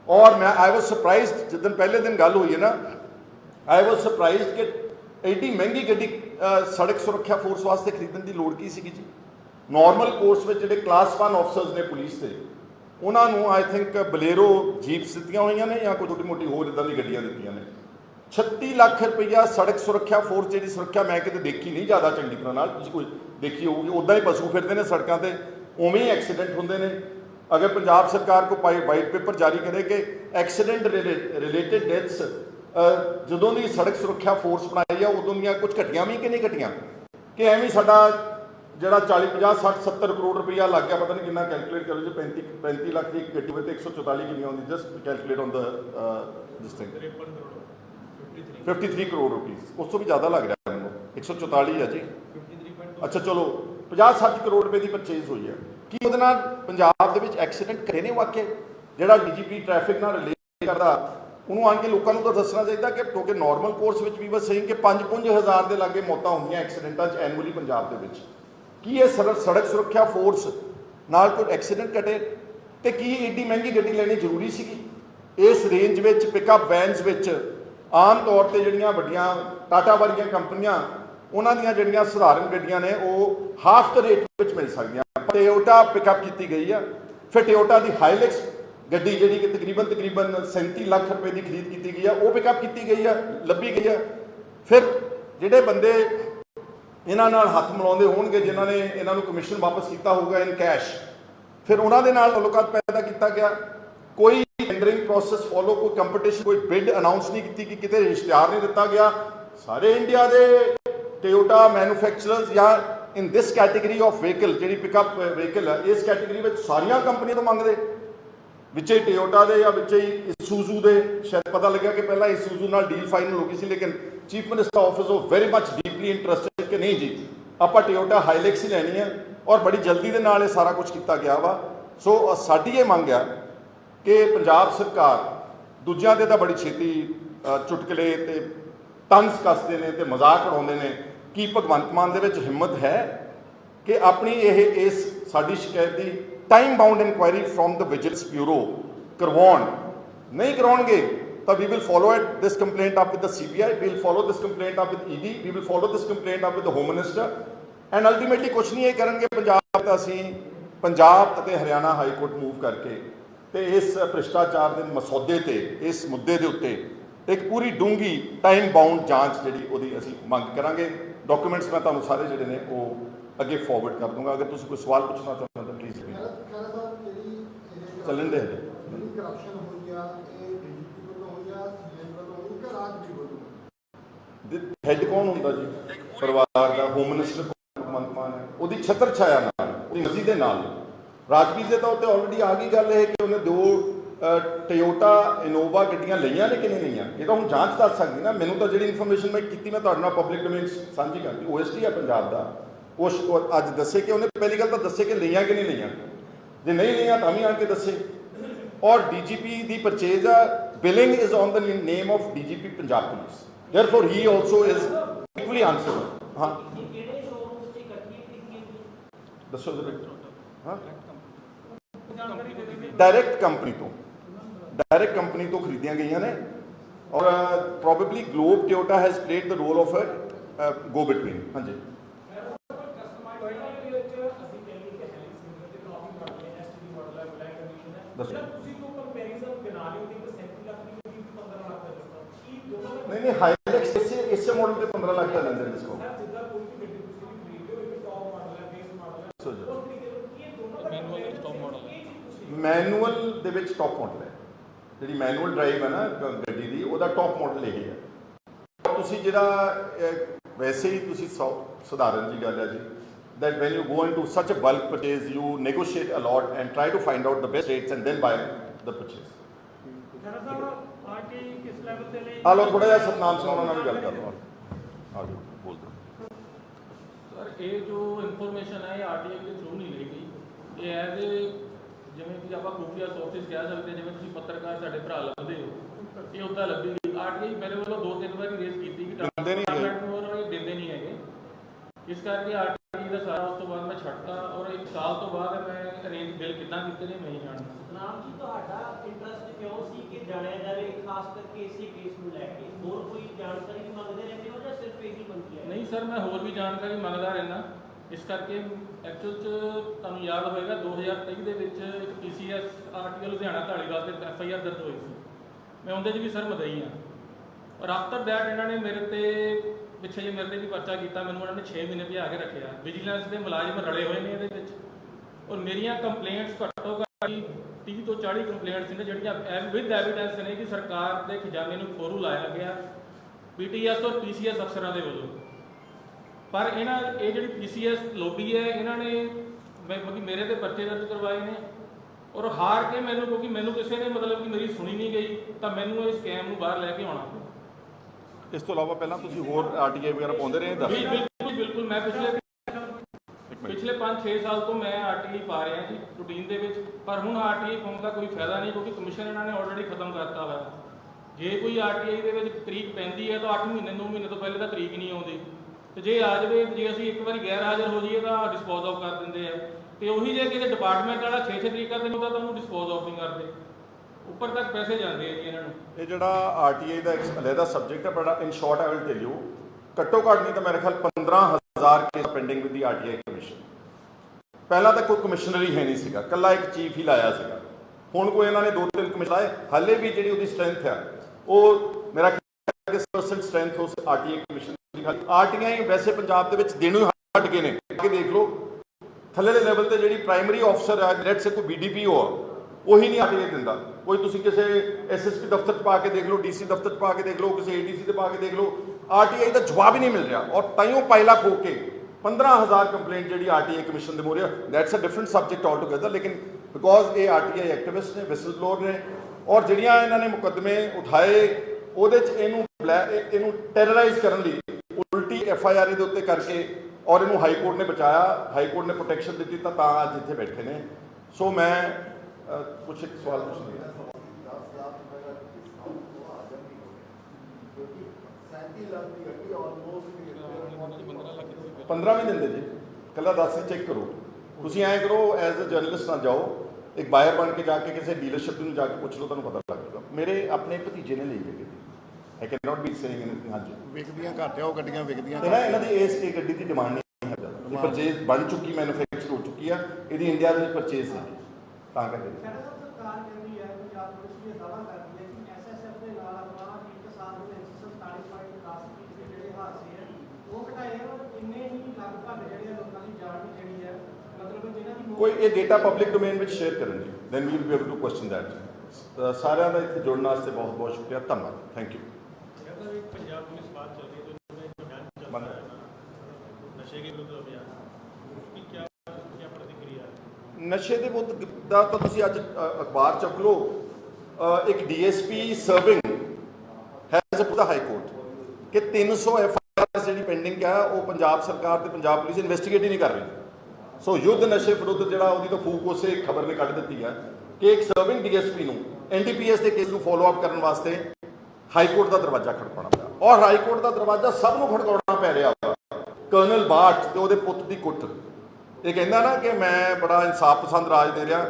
ਔਰ ਮੈਂ ਆਈ ਵਾਸ ਸਰਪ੍ਰਾਈਜ਼ਡ ਜਿੱਦਨ ਪਹਿਲੇ ਦਿਨ ਗੱਲ ਹੋਈ ਹੈ ਨਾ ਆਈ ਵਾਸ ਸਰਪ੍ਰਾਈਜ਼ਡ ਕਿ ਐਡੀ ਮਹਿੰਗੀ ਗੱਡੀ ਸੜਕ ਸੁਰੱਖਿਆ ਫੋਰਸ ਵਾਸਤੇ ਖਰੀਦਣ ਦੀ ਲੋੜ ਕੀ ਸੀਗੀ ਜੀ? ਨਾਰਮਲ ਕੋਰਸ ਵਿੱਚ ਜਿਹੜੇ ਕਲਾਸ 1 ਆਫਸਰਸ ਨੇ ਪੁਲਿਸ ਦੇ, ਉਹਨਾਂ ਨੂੰ ਆਈ ਥਿੰਕ ਬਲੇਰੋ ਜੀਪਸ ਦਿੱਤੀਆਂ ਹੋਈਆਂ ਨੇ ਜਾਂ ਕੋਈ ਛੋਟੀ ਮੋਟੀ ਹੋਰ ਇਦਾਂ ਦੀ ਗੱਡੀਆਂ ਦਿੱਤੀਆਂ ਨੇ। 36 ਲੱਖ ਰੁਪਈਆ ਸੜਕ ਸੁਰੱਖਿਆ ਫੋਰਸ ਜਿਹੜੀ ਸੁਰੱਖਿਆ ਮੈਂ ਕਿਤੇ ਦੇਖੀ ਨਹੀਂ ਜ਼ਿਆਦਾ ਚੰਗੀ ਤਰ੍ਹਾਂ ਨਾਲ, ਤੁਸੀਂ ਕੋਈ ਦੇਖੀ ਹੋਊਗੀ ਉਦਾਂ ਹੀ ਪਸ਼ੂ ਫਿਰਦੇ ਨੇ ਸੜਕਾਂ ਤੇ, ਉਵੇਂ ਹੀ ਐਕਸੀਡੈਂਟ ਹੁੰਦੇ ਨੇ। ਅਗਰ ਪੰਜਾਬ ਸਰਕਾਰ ਕੋ ਪਾਈ ਵਾਈਟ ਪੇਪਰ ਜਾਰੀ ਕਰੇ ਕਿ ਐਕਸੀਡੈਂਟ ਰਿਲੇਟਡ ਡੈਥਸ ਜਦੋਂ ਦੀ ਸੜਕ ਸੁਰੱਖਿਆ ਫੋਰਸ ਬਣਾਈ ਆ, ਉਦੋਂ ਦੀਆਂ ਕੁਝ ਘਟੀਆਂ ਵੀ ਕਿ ਨਹੀਂ ਘਟੀਆਂ? ਕਿ ਐਵੇਂ ਸਾਡਾ ਜਿਹੜਾ 40 50 60 70 ਕਰੋੜ ਰੁਪਈਆ ਲੱਗ ਗਿਆ ਪਤਾ ਨਹੀਂ ਕਿੰਨਾ ਕੈਲਕੂਲੇਟ ਕਰੋ ਜੇ 35 35 ਲੱਖ ਦੀ ਇੱਕ ਗੱਡੀ ਹੋਵੇ ਤੇ 144 ਕਿੰਨੀ ਆਉਂਦੀ just calculate on the this thing 53 crore rupees ਉਸ ਤੋਂ ਵੀ ਜ਼ਿਆਦਾ ਲੱਗ ਰਿਹਾ ਮੈਨੂੰ। 144 ਹੈ ਜੀ। ਅੱਛਾ ਚਲੋ 50 60 ਕਰੋੜ ਰੁਪਏ ਦੀ ਪਰਚੇਜ਼ ਹੋਈ ਹੈ ਕੀ ਉਹਦੇ ਨਾਲ ਪੰਜਾਬ ਦੇ ਵਿੱਚ ਐਕਸੀਡੈਂਟ ਕਰੇ ਨੇ ਵਾਕਿਆ? ਜਿਹੜਾ ਡੀਜੀਪੀ ਟ੍ਰੈਫਿਕ ਨਾਲ ਰਿਲੇਟ ਕਰਦਾ ਉਹਨੂੰ ਆਣ ਕੇ ਲੋਕਾਂ ਨੂੰ ਤਾਂ ਦੱਸਣਾ ਚਾਹੀਦਾ ਕਿ ਕਿਉਂਕਿ ਨਾਰਮਲ ਕੋਰਸ ਵਿੱਚ ਵੀ ਬਸ ਸਹੀ ਕਿ 5 ਹਜ਼ਾਰ ਦੇ ਲਾਗੇ ਮੌਤਾਂ ਹੁੰਦੀਆਂ ਐਕਸੀਡੈਂਟਾਂ 'ਚ ਐਨੂਅਲੀ ਪੰਜਾਬ ਦੇ ਵਿੱਚ। ਕੀ ਇਹ ਸਰ ਸੜਕ ਸੁਰੱਖਿਆ ਫੋਰਸ ਨਾਲ ਕੋਈ ਐਕਸੀਡੈਂਟ ਘਟੇ? ਤੇ ਕੀ ਏਡੀ ਮਹਿੰਗੀ ਗੱਡੀ ਲੈਣੀ ਜ਼ਰੂਰੀ ਸੀਗੀ? ਇਸ ਰੇਂਜ ਵਿੱਚ ਪਿਕਅਪ ਵੈਨਸ ਵਿੱਚ, ਆਮ ਤੌਰ ਤੇ ਜਿਹੜੀਆਂ ਵੱਡੀਆਂ ਟਾਟਾ ਵਰਗੀਆਂ ਕੰਪਨੀਆਂ, ਉਹਨਾਂ ਦੀਆਂ ਜਿਹੜੀਆਂ ਸਧਾਰਨ ਗੱਡੀਆਂ ਨੇ, ਉਹ ਹਾਫ ਦ ਰੇਟ ਵਿੱਚ ਮਿਲ ਸਕਦੀਆਂ ਟੋਯੋਟਾ ਪਿਕਅਪ ਕੀਤੀ ਗਈ ਆ। ਫਿਰ ਟੋਯੋਟਾ ਦੀ ਹਾਈਲੈਕਸ ਗੱਡੀ ਜਿਹੜੀ ਕਿ ਤਕਰੀਬਨ ਤਕਰੀਬਨ 37 ਲੱਖ ਰੁਪਏ ਦੀ ਖਰੀਦ ਕੀਤੀ ਗਈ ਆ, ਉਹ ਪਿਕਅਪ ਕੀਤੀ ਗਈ ਆ, ਲੱਭੀ ਗਈ ਆ। ਫਿਰ ਜਿਹੜੇ ਬੰਦੇ ਇਹਨਾਂ ਨਾਲ ਹੱਥ ਮਿਲਾਉਂਦੇ ਹੋਣਗੇ, ਜਿਨ੍ਹਾਂ ਨੇ ਇਹਨਾਂ ਨੂੰ ਕਮਿਸ਼ਨ ਵਾਪਸ ਕੀਤਾ ਹੋਊਗਾ ਇਨ ਕੈਸ਼ ਫਿਰ ਉਹਨਾਂ ਦੇ ਨਾਲ ਤਾਲੁਕਾਤ ਪੈਦਾ ਕੀਤਾ ਗਿਆ। ਕੋਈ ਟੈਂਡਰਿੰਗ ਪ੍ਰੋਸੈਸ ਫੋਲੋ ਕੋਈ ਕੰਪੀਟੀਸ਼ਨ ਕੋਈ ਬਿਡ ਅਨਾਉਂਸ ਨਹੀਂ ਕੀਤੀ ਕਿ ਕਿਤੇ ਇਸ਼ਤਿਹਾਰ ਨਹੀਂ ਦਿੱਤਾ ਗਿਆ। ਸਾਰੇ ਇੰਡੀਆ ਦੇ ਟੋਯੋਟਾ ਮੈਨੂਫੈਕਚਰਰਸ ਜਾਂ in this category of vehicle ਜਿਹੜੀ ਪਿਕਅਪ ਵਹੀਕਲ ਹੈ ਇਸ ਕੈਟਾਗਰੀ ਵਿੱਚ ਸਾਰੀਆਂ ਕੰਪਨੀਆਂ ਤੋਂ ਮੰਗਦੇ। ਵਿੱਚ ਹੀ ਟੋਯੋਟਾ ਦੇ ਜਾਂ ਵਿੱਚ ਹੀ ਇਸੂਜ਼ੂ ਦੇ, ਸ਼ਾਇਦ ਪਤਾ ਲੱਗਿਆ ਕਿ ਪਹਿਲਾਂ ਇਸੂਜ਼ੂ ਨਾਲ ਡੀਲ ਫਾਈਨਲ ਹੋ ਗਈ ਸੀ, ਲੇਕਿਨ ਚੀਫ ਮਿਨਿਸਟਰ ਆਫਿਸ ਉਹ ਵੈਰੀ ਮੱਚ ਡੀਪਲੀ ਇੰਟਰਸਟਿਡ ਕਿ ਨਹੀਂ ਜੀ ਆਪਾਂ ਟਿਓਟਾ ਹਾਈਲੈਕਸ ਹੀ ਲੈਣੀ ਹੈ ਔਰ ਬੜੀ ਜਲਦੀ ਦੇ ਨਾਲ ਇਹ ਸਾਰਾ ਕੁਝ ਕੀਤਾ ਗਿਆ ਵਾ ਸੋ ਸਾਡੀ ਇਹ ਮੰਗ ਆ ਕਿ ਪੰਜਾਬ ਸਰਕਾਰ ਦੂਜਿਆਂ ਦੇ ਤਾਂ ਬੜੀ ਛੇਤੀ ਚੁਟਕਲੇ ਤੇ ਤੰਸ ਕੱਸਦੇ ਨੇ ਤੇ ਮਜ਼ਾਕ ਉਡਾਉਂਦੇ ਨੇ ਕੀ ਭਗਵੰਤ ਮਾਨ ਦੇ ਵਿੱਚ ਹਿੰਮਤ ਹੈ ਕਿ ਆਪਣੀ ਇਹ ਇਸ ਸਾਡੀ ਸ਼ਿਕਾਇਤ ਦੀ time bound inquiry from the vigilance bureau ਕਰਵਾਉਣ ਨਹੀਂ ਕਰਾਉਣਗੇ ਤਾਂ we will follow it this complaint up with the CBI we will follow this complaint up with ED we will follow this complaint up with the home minister and ultimately ਕੁਝ ਨਹੀਂ ਇਹ ਕਰਨਗੇ ਪੰਜਾਬ ਤਾਂ ਅਸੀਂ ਪੰਜਾਬ ਅਤੇ ਹਰਿਆਣਾ ਹਾਈ ਕੋਰਟ ਮੂਵ ਕਰਕੇ ਤੇ ਇਸ ਭ੍ਰਿਸ਼ਟਾਚਾਰ ਦੇ ਮਸੌਦੇ ਤੇ ਇਸ ਮੁੱਦੇ ਦੇ ਉੱਤੇ ਇੱਕ ਪੂਰੀ ਡੂੰਗੀ ਟਾਈਮ ਬਾਉਂਡ ਜਾਂਚ ਜਿਹੜੀ ਉਹਦੀ ਅਸੀਂ ਮੰਗ ਕਰਾਂਗੇ। ਡਾਕੂਮੈਂਟਸ ਮੈਂ ਤੁਹਾਨੂੰ ਸਾਰੇ ਜਿਹੜੇ ਨੇ ਉਹ ਅੱਗੇ ਫਾਰਵਰਡ ਕਰ ਦੂੰਗਾ। ਅਗਰ ਤੁਸੀਂ ਕੋਈ ਸਵਾਲ ਪੁੱਛਣਾ ਚਾਹੁੰਦੇ ਹੋ ਤਾਂ ਪਲੀਜ਼ ਚੱਲਣ ਦੇ ਕਰਪਸ਼ਨ ਹੋਈ ਆ ਇਹ ਡੀਜੀਪੀ ਵੱਲੋਂ ਹੋਈ ਆ ਸੀਐਮ ਵੱਲੋਂ ਹੋਈ ਕਿ ਰਾਜ ਦੀ ਵੱਲੋਂ ਹੈੱਡ ਕੌਣ ਹੁੰਦਾ ਜੀ? ਪਰਿਵਾਰ ਦਾ ਹੋਮ ਮਿਨਿਸਟਰ ਭਗਵੰਤ ਮਾਨ ਹੈ। ਉਹਦੀ ਛਤਰ ਛਾਇਆ ਨਾਲ, ਉਹਦੀ ਮਰਜ਼ੀ ਦੇ ਨਾਲ। ਰਾਜਵੀਰ ਦੇ ਤਾਂ ਉੱਤੇ ਆਲਰੇਡੀ ਆ ਗਈ ਗੱਲ ਇਹ ਕਿ ਉਹਨੇ ਦੋ ਟੋਯੋਟਾ ਇਨੋਵਾ ਗੱਡੀਆਂ ਲਈਆਂ ਨੇ ਕਿ ਨਹੀਂ ਲਈਆਂ? ਇਹ ਤਾਂ ਹੁਣ ਜਾਂਚ ਦੱਸ ਸਕਦੀ ਨਾ। ਮੈਨੂੰ ਤਾਂ ਜਿਹੜੀ ਇਨਫੋਰਮੇਸ਼ਨ ਮੈਂ ਕੀਤੀ, ਮੈਂ ਤੁਹਾਡੇ ਨਾਲ ਪਬਲਿਕ ਡੋਮੇਨ ਸਾਂਝੀ ਕਰਤੀ। ਓਐਸਟੀ ਆ ਪੰਜਾਬ ਦਾ। ਉਸ ਉਹ ਅੱਜ ਦੱਸੇ ਕਿ ਉਹਨੇ ਪਹਿਲੀ ਗੱਲ ਤਾਂ ਦੱਸੇ ਕਿ ਲਈਆਂ ਕਿ ਨਹੀਂ ਲਈਆਂ। ਜੇ ਨਹੀਂ ਲਈਆਂ ਤਾਂ ਵੀ ਆਣ ਕੇ ਦੱਸੇ। ਔਰ ਡੀਜੀਪੀ ਦੀ ਪਰਚੇਜ਼ ਆ। Billing is on the name of DGP Punjab police therefore he also is equally answerable. ਹਾਂ ਕਿਹੜੇ ਸ਼ੋਰੂਮ ਤੁਸੀਂ ਇਕੱਠੀ ਕੀਤੀ ਹੈ ਦੱਸੋ ਜ਼ਰਾ ਹਾਂ ਡਾਇਰੈਕਟ ਕੰਪਨੀ ਤੋਂ ਡਾਇਰੈਕਟ ਕੰਪਨੀ ਤੋਂ ਖਰੀਦੀਆਂ ਗਈਆਂ ਨੇ ਔਰ probably Globe Toyota has played the role of a go between ਹਾਂਜੀ ਦੱਸੋ ਨਹੀਂ ਨਹੀਂ ਹਾਈਲੈਕਸ ਇਸੇ ਇਸੇ ਮਾਡਲ ਤੇ 15 ਲੱਖ ਦਾ ਲੈਂਦੇ ਨੇ ਡਿਸਕਾਊਂਟ ਦੱਸੋ ਜੀ ਮੈਨੂਅਲ ਦੇ ਵਿੱਚ ਟੌਪ ਮਾਡਲ ਹੈ। ਜਿਹੜੀ ਮੈਨੂਅਲ ਡਰਾਈਵ ਹੈ ਨਾ ਗੱਡੀ ਦੀ ਉਹਦਾ ਟੌਪ ਮਾਡਲ ਇਹ ਹੈ। ਤੁਸੀਂ ਜਿਹੜਾ ਵੈਸੇ ਹੀ ਤੁਸੀਂ ਸਧਾਰਨ ਜੀ ਗੱਲ ਹੈ ਜੀ। That when you go into such a bulk purchase you negotiate a lot and try to find out the best rates and then buy the purchase. ਖਰਾ ਸਾਹਿਬ ਆਰਟੀ ਕਿਸ ਲੈਵਲ ਤੇ ਲਈ? ਆ ਲੋ ਥੋੜਾ ਜਿਹਾ ਸਤਨਾਮ ਸਿੰਘ ਉਹਨਾਂ ਨਾਲ ਗੱਲ ਕਰ ਲਓ। ਆ ਜਾਓ ਬੋਲ ਦਿਓ। ਸਰ ਇਹ ਜੋ ਇਨਫੋਰਮੇਸ਼ਨ ਹੈ ਇਹ ਆਰਟੀਆਈ ਦੇ ਥਰੂ ਨਹੀਂ ਲਈ ਗਈ ਇਹ ਐਜ਼ ਜਿਵੇਂ ਕਿ ਆਪਾਂ ਖੂਫੀਆ ਸੋਰਸਿਸ ਕਹਿ ਸਕਦੇ ਜਿਵੇਂ ਤੁਸੀਂ ਪੱਤਰਕਾਰ ਸਾਡੇ ਭਰਾ ਲੱਭਦੇ ਹੋ ਇਹ ਉੱਦਾਂ ਲੱਭੀ ਗਈ। ਆਰਟੀਆਈ ਮੇਰੇ ਵੱਲੋਂ ਦੋ ਤਿੰਨ ਵਾਰੀ ਰੇਸ ਕੀਤੀ ਕਿ ਦਿੰਦੇ ਨਹੀਂ ਹੈਗੇ। ਡਾਕੂਮੈਂਟ ਨੂੰ ਇਹ ਦਿੰਦੇ ਨਹੀਂ ਹੈਗੇ। ਇਸ ਕਰਕੇ ਆਰਟੀਆਈ ਦਾ ਸਾਰਾ ਉਸ ਤੋਂ ਬਾਅਦ ਮੈਂ ਛੱਡਤਾ ਔਰ ਇੱਕ ਸਾਲ ਤੋਂ ਬਾਅਦ ਮੈਂ ਅਰੇਂਜ ਬਿੱਲ ਕਿੱਦਾਂ ਕੀਤੇ ਨੇ ਮੈਂ ਹੀ ਜਾਣਦਾ। ਨਾਮ ਜੀ ਤੁਹਾਡਾ ਇੰਟਰਸਟ ਕਿਉਂ ਸੀ ਕਿ ਜਾਣਿਆ ਜਾਵੇ ਖਾਸ ਕਰਕੇ ਇਸੇ ਕੇਸ ਨੂੰ ਲੈ ਕੇ? ਹੋਰ ਕੋਈ ਜਾਣਕਾਰੀ ਵੀ ਮੰਗਦੇ ਰਹਿੰਦੇ ਹੋ ਜਾਂ ਸਿਰਫ ਇਹੀ ਮੰਗੀ ਹੈ? ਨਹੀਂ ਸਰ ਮੈਂ ਹੋਰ ਵੀ ਜਾਣਕਾਰੀ ਮੰਗਦਾ ਰਹਿਣਾ ਇਸ ਕਰਕੇ ਐਕਚੁਅਲ ਚ ਤੁਹਾਨੂੰ ਯਾਦ ਹੋਵੇਗਾ 2023 ਦੇ ਵਿੱਚ ਇੱਕ ਪੀਸੀਐਸ ਆਰਟੀਕਲ ਲੁਧਿਆਣਾ ਢਾਲੀਵਾਲ ਤੇ ਐਫ ਆਈ ਆਰ ਦਰਜ ਹੋਈ ਸੀ। ਮੈਂ ਉਹਦੇ 'ਚ ਵੀ ਸਰ ਮਦਈ ਹਾਂ ਔਰ ਆਫਟਰ ਦੈਟ ਇਹਨਾਂ ਨੇ ਮੇਰੇ ਤੇ, ਪਿੱਛੇ ਜੇ ਮੇਰੇ ਤੇ ਵੀ ਪਰਚਾ ਕੀਤਾ, ਮੈਨੂੰ ਉਹਨਾਂ ਨੇ 6 ਮਹੀਨੇ ਭਜਾ ਕੇ ਰੱਖਿਆ। ਵਿਜੀਲੈਂਸ ਦੇ ਮੁਲਾਜ਼ਮ ਰਲੇ ਹੋਏ ਨੇ ਇਹਦੇ ਵਿੱਚ। ਔਰ ਮੇਰੀਆਂ ਕੰਪਲੇਂਟਸ ਘੱਟੋ ਘੱਟ 30 ਤੋਂ 40 ਕੰਪਲੇਂਟਸ ਨੇ ਜਿਹੜੀਆਂ ਵਿਦ ਐਵੀਡੈਂਸ ਨੇ ਕਿ ਸਰਕਾਰ ਦੇ ਖਜ਼ਾਨੇ ਨੂੰ ਖੋਰੂ ਲਾਇਆ ਗਿਆ। ਪੀਟੀਐਸ ਔਰ ਪੀਸੀਐਸ ਅਫਸਰਾਂ ਦੇ ਵੱਲੋਂ। ਪਰ ਇਹਨਾਂ ਇਹ ਜਿਹੜੀ ਪੀਸੀਐਸ ਲੋਬੀ ਹੈ ਇਹਨਾਂ ਨੇ ਮੈਂ ਕਿਉਂਕਿ ਮੇਰੇ ਤੇ ਪਰਚੇ ਦਰਜ ਕਰਵਾਏ ਨੇ ਔਰ ਹਾਰ ਕੇ ਮੈਨੂੰ ਕਿਉਂਕਿ ਮੈਨੂੰ ਕਿਸੇ ਨੇ ਮਤਲਬ ਕਿ ਮੇਰੀ ਸੁਣੀ ਨਹੀਂ ਗਈ ਤਾਂ ਮੈਨੂੰ ਇਸ ਸਕੈਮ ਨੂੰ ਬਾਹਰ ਲੈ ਕੇ ਆਉਣਾ ਇਸ ਤੋਂ ਇਲਾਵਾ ਪਹਿਲਾਂ ਤੁਸੀਂ ਹੋਰ ਆਰਟੀਆਈ ਵਗੈਰਾ ਪਾਉਂਦੇ ਰਹੇ ਦੱਸ ਬਿਲਕੁਲ ਬਿਲਕੁਲ ਮੈਂ ਪਿਛਲੇ ਪਿਛਲੇ 5-6 ਸਾਲ ਤੋਂ ਮੈਂ ਆਰਟੀਆਈ ਪਾ ਰਿਹਾ ਜੀ ਰੂਟੀਨ ਦੇ ਵਿੱਚ। ਪਰ ਹੁਣ ਆਰਟੀਆਈ ਪਾਉਣ ਦਾ ਕੋਈ ਫਾਇਦਾ ਨਹੀਂ ਕਿਉਂਕਿ ਕਮਿਸ਼ਨ ਇਹਨਾਂ ਨੇ ਆਲਰੇਡੀ ਖਤਮ ਕਰਤਾ ਹੋਇਆ। ਜੇ ਕੋਈ ਆਰਟੀਆਈ ਦੇ ਵਿੱਚ ਤਰੀਕ ਪੈਂਦੀ ਹੈ ਤਾਂ 8 ਮਹੀਨੇ 9 ਮਹੀਨੇ ਤੋਂ ਪਹਿਲੇ ਤਾਂ ਤਰੀਕ ਨਹੀਂ ਆਉਂਦੀ। ਤੇ ਜੇ ਆ ਜਾਵੇ, ਜੇ ਅਸੀਂ ਇੱਕ ਵਾਰੀ ਗੈਰ ਹਾਜ਼ਰ ਹੋ ਜਾਈਏ ਤਾਂ ਡਿਸਪੋਜ਼ ਆਫ ਕਰ ਦਿੰਦੇ ਆ। ਤੇ ਉਹੀ ਜੇ ਕਿਤੇ ਡਿਪਾਰਟਮੈਂਟ ਵਾਲਾ 6-6 ਤਰੀਕ ਕਰਦੇ ਨੇ ਤਾਂ ਉਹਨੂੰ ਡਿਸਪੋਜ਼ ਆਫ ਨਹੀਂ ਕਰਦੇ। ਉੱਪਰ ਤੱਕ ਪੈਸੇ ਜਾਂਦੇ ਆ ਜੀ ਇਹਨਾਂ ਨੂੰ। ਇਹ ਜਿਹੜਾ ਆਰਟੀਆਈ ਦਾ ਇੱਕ ਅਲੱਗਾ ਸਬਜੈਕਟ ਹੈ ਬੜਾ in short I will tell you ਘੱਟੋ ਘੱਟ ਨਹੀਂ ਤਾਂ ਮੇਰੇ ਖਿਆਲ 15000 case pending with the RTI commission ਪਹਿਲਾਂ ਤਾਂ ਕੋਈ ਕਮਿਸ਼ਨਰ ਹੀ ਹੈ ਨਹੀਂ ਸੀਗਾ ਕੱਲਾ ਇੱਕ ਚੀਫ ਹੀ ਲਾਇਆ ਸੀਗਾ। ਹੁਣ ਕੋਈ ਇਹਨਾਂ ਨੇ ਦੋ ਤਿੰਨ ਕਮਿਸ਼ਨ ਲਾਏ, ਹਾਲੇ ਵੀ ਜਿਹੜੀ ਉਹਦੀ ਸਟਰੈਂਥ ਹੈ ਉਹ ਮੇਰਾ 100% ਸਟਰੈਂਥ ਉਸ ਆਰਟੀਆਈ ਕਮਿਸ਼ਨ ਦੀ ਆਰਟੀਆਈ ਵੈਸੇ ਪੰਜਾਬ ਦੇ ਵਿੱਚ ਦੇਣੋਂ ਹੀ ਹਟ ਗਏ ਨੇ। ਕਿ ਦੇਖ ਲਓ ਥੱਲੇ ਦੇ ਲੈਵਲ ਤੇ ਜਿਹੜੀ ਪ੍ਰਾਇਮਰੀ ਅਫਸਰ ਹੈ ਲੈਟਸ ਸੇ ਕੋਈ ਬੀਡੀਪੀਓ ਆ, ਉਹੀ ਨਹੀਂ ਆਰਟੀਆਈ ਦਿੰਦਾ। ਕੋਈ ਤੁਸੀਂ ਕਿਸੇ ਐਸਐਸਪੀ ਦਫ਼ਤਰ 'ਚ ਪਾ ਕੇ ਦੇਖ ਲਓ ਡੀਸੀ ਦਫ਼ਤਰ 'ਚ ਪਾ ਕੇ ਦੇਖ ਲਓ, ਕਿਸੇ ਏਡੀਸੀ ਤੇ ਪਾ ਕੇ ਦੇਖ ਲਓ ਆਰਟੀਆਈ ਦਾ ਜਵਾਬ ਹੀ ਨਹੀਂ ਮਿਲ ਰਿਹਾ। ਔਰ ਤਾਈਓ ਪਾਇਲਾ ਖੋ ਕੇ 15000 ਕੰਪਲੇਂਟ ਜਿਹੜੀ ਆਰਟੀਆਈ ਕਮਿਸ਼ਨ ਦੇ ਮੋਰੇ that's a different subject altogether ਲੇਕਿਨ ਬਿਕੋਜ਼ ਇਹ ਆਰਟੀਆਈ ਐਕਟਿਵਿਸਟ ਨੇ ਵਿਸਲ ਬਲੋਅਰ ਨੇ, ਔਰ ਜਿਹੜੀਆਂ ਇਹਨਾਂ ਨੇ ਮੁਕੱਦਮੇ ਉਠਾਏ, ਉਹਦੇ ਚ ਇਹਨੂੰ ਇਹਨੂੰ ਟੈਰਰਾਈਜ਼ ਕਰਨ ਲਈ ਉਲਟੀ ਐਫ ਆਈ ਆਰ ਇਹਦੇ ਉੱਤੇ ਕਰਕੇ ਔਰ ਇਹਨੂੰ ਹਾਈ ਕੋਰਟ ਨੇ ਬਚਾਇਆ ਹਾਈ ਕੋਰਟ ਨੇ ਪ੍ਰੋਟੈਕਸ਼ਨ ਦਿੱਤੀ ਤਾਂ ਤਾਂ ਅੱਜ ਇੱਥੇ ਬੈਠੇ ਨੇ। ਸੋ ਮੈਂ ਕੁਝ ਇੱਕ ਸਵਾਲ ਪੁੱਛਣਾ ਪੰਦਰਾਂ ਵੀ ਦਿੰਦੇ ਜੀ। ਕੱਲਾ 10 ਹੀ ਚੈੱਕ ਕਰੋ। ਤੁਸੀਂ ਐਂ ਕਰੋ ਐਜ਼ ਅ ਜਰਨਲਿਸਟ ਨਾ ਜਾਓ। ਇੱਕ ਬਾਇਰ ਬਣ ਕੇ ਜਾ ਕੇ ਕਿਸੇ ਡੀਲਰਸ਼ਿਪ ਨੂੰ ਜਾ ਕੇ ਪੁੱਛ ਲਓ, ਤੁਹਾਨੂੰ ਪਤਾ ਲੱਗ ਜਾਊਗਾ। ਮੇਰੇ ਆਪਣੇ ਭਤੀਜੇ ਨੇ ਲਈ ਗਏ I can not be saying anything ਹਾਂਜੀ ਵਿਕਦੀਆਂ ਘੱਟ ਆ ਉਹ ਗੱਡੀਆਂ ਵਿਕਦੀਆਂ ਤੇ ਨਾ ਇਹਨਾਂ ਦੀ ਇਸ ਇਹ ਗੱਡੀ ਦੀ ਡਿਮਾਂਡ ਨਹੀਂ ਹੈ ਜ਼ਿਆਦਾ। ਇਹ ਪਰਚੇਜ਼ ਬਣ ਚੁੱਕੀ ਮੈਨੂਫੈਕਚਰ ਹੋ ਚੁੱਕੀ ਆ। ਇਹਦੀ ਇੰਡੀਆ ਦੇ ਵਿੱਚ ਪਰਚੇਜ਼ ਹੈ ਤਾਂ ਕਰਕੇ। ਸਰਕਾਰ ਕਹਿੰਦੀ ਹੈ ਪੰਜਾਬ ਪੁਲਿਸ ਵੀ ਇਹ ਦਾਅਵਾ ਕਰਦੀ ਹੈ ਕਿ ਐਸਐਸਐਫ ਦੇ ਨਾਲ ਆਪਣਾ ਇੱਕ ਸਾਲ ਦੇ ਵਿੱਚ 47.10 ਫੀਸਦੀ ਜਿਹੜੇ ਹਾਦਸੇ ਹੈ ਉਹ ਘਟਾਏ ਆ ਔਰ ਇੰਨੇ ਹੀ ਲਗਭਗ ਜਿਹੜੇ ਆ ਲੋਕਾਂ ਦੀ ਜਾਨ ਵੀ ਜਿਹੜੀ ਹੈ ਮਤਲਬ ਜਿਹਨਾਂ ਦੀ ਮੌਤ ਕੋਈ ਇਹ ਡੇਟਾ ਪਬਲਿਕ ਡੋਮੇਨ ਵਿੱਚ ਸ਼ੇਅਰ ਕਰਨ ਜੀ। Then we will be able to question that ਸਾਰਿਆਂ ਦਾ ਇੱਥੇ ਜੁੜਨ ਵਾਸਤੇ ਬਹੁਤ ਬਹੁਤ ਸ਼ੁਕਰੀਆ। ਧੰਨਵਾਦ। ਥੈਂਕ ਯੂ ਨਸ਼ੇ ਦੇ ਵਿਰੁੱਧ ਦਾ ਤਾਂ ਤੁਸੀਂ ਅੱਜ ਅਖਬਾਰ ਚੱਕ ਲਓ। ਇੱਕ DSP serving has up the high court ਕਿ 300 ਐਫਆਈਆਰ ਜਿਹੜੀ ਪੈਂਡਿੰਗ ਹੈ ਉਹ ਪੰਜਾਬ ਸਰਕਾਰ ਤੇ ਪੰਜਾਬ ਪੁਲਿਸ ਇਨਵੈਸਟੀਗੇਟ ਹੀ ਨਹੀਂ ਕਰ ਰਹੀ। ਸੋ ਯੁੱਧ ਨਸ਼ੇ ਵਿਰੁੱਧ ਜਿਹੜਾ ਉਹਦੀ ਤਾਂ ਫੂਕ ਉਸੇ ਖਬਰ ਨੇ ਕੱਢ ਦਿੱਤੀ ਹੈ ਕਿ ਇੱਕ ਸਰਵਿੰਗ ਡੀਐਸਪੀ ਨੂੰ ਐਨਡੀਪੀਐਸ ਦੇ ਕੇਸ ਨੂੰ ਫੋਲੋ ਅਪ ਕਰਨ ਵਾਸਤੇ ਹਾਈ ਕੋਰਟ ਦਾ ਦਰਵਾਜ਼ਾ ਖੜਕਾਉਣਾ ਪਿਆ। ਔਰ ਹਾਈ ਕੋਰਟ ਦਾ ਦਰਵਾਜ਼ਾ ਸਭ ਨੂੰ ਖੜਕਾਉਣਾ ਪੈ ਰਿਹਾ ਵਾ। ਕਰਨਲ ਬਾਟ ਤੇ ਉਹਦੇ ਪੁੱਤ ਦੀ ਕੁੱਟ। ਇਹ ਕਹਿੰਦਾ ਨਾ ਕਿ ਮੈਂ ਬੜਾ ਇਨਸਾਫ ਪਸੰਦ ਰਾਜ ਦੇ ਰਿਹਾ।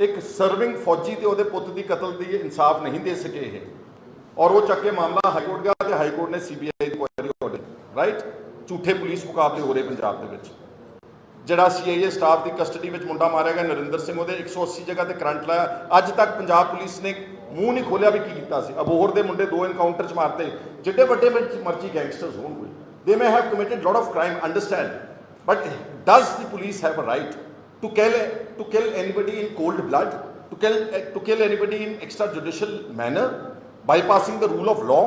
ਇੱਕ ਸਰਵਿੰਗ ਫੌਜੀ ਤੇ ਉਹਦੇ ਪੁੱਤ ਦੀ ਕਤਲ ਦੀ ਇਨਸਾਫ ਨਹੀਂ ਦੇ ਸਕੇ ਇਹ। ਔਰ ਉਹ ਚੱਕ ਕੇ ਮਾਮਲਾ ਹਾਈ ਕੋਰਟ ਗਿਆ ਤੇ ਹਾਈ ਕੋਰਟ ਨੇ ਸੀਬੀਆਈ ਦੀ ਕੁਐਰੀ ਆਰਡਰ ਰਾਈਟ ਝੂਠੇ ਪੁਲਿਸ ਮੁਕਾਬਲੇ ਹੋ ਰਹੇ ਪੰਜਾਬ ਦੇ ਵਿੱਚ। ਜਿਹੜਾ ਸੀਆਈਏ ਸਟਾਫ ਦੀ ਕਸਟਡੀ ਵਿੱਚ ਮੁੰਡਾ ਮਾਰਿਆ ਗਿਆ, ਨਰਿੰਦਰ ਸਿੰਘ, ਉਹਦੇ 180 ਜਗ੍ਹਾ ਤੇ ਕਰੰਟ ਲਾਇਆ। ਅੱਜ ਤੱਕ ਪੰਜਾਬ ਪੁਲਿਸ ਨੇ ਮੂੰਹ ਨਹੀਂ ਖੋਲਿਆ ਵੀ ਕੀ ਕੀਤਾ ਸੀ। ਅਬੋਹਰ ਦੇ ਮੁੰਡੇ ਦੋ ਇਨਕਾਊਂਟਰ ਚ ਮਾਰਤੇ। ਜਿੱਡੇ ਵੱਡੇ ਮਰਜ਼ੀ ਗੈਂਗਸਟਰਸ ਹੋਣ ਕੋਈ। ਦੇ may have committed lot of crime, understand, but does the police have a to kill kill, to kill anybody in cold blood, to kill to kill anybody in extrajudicial manner? Bypassing the rule of law?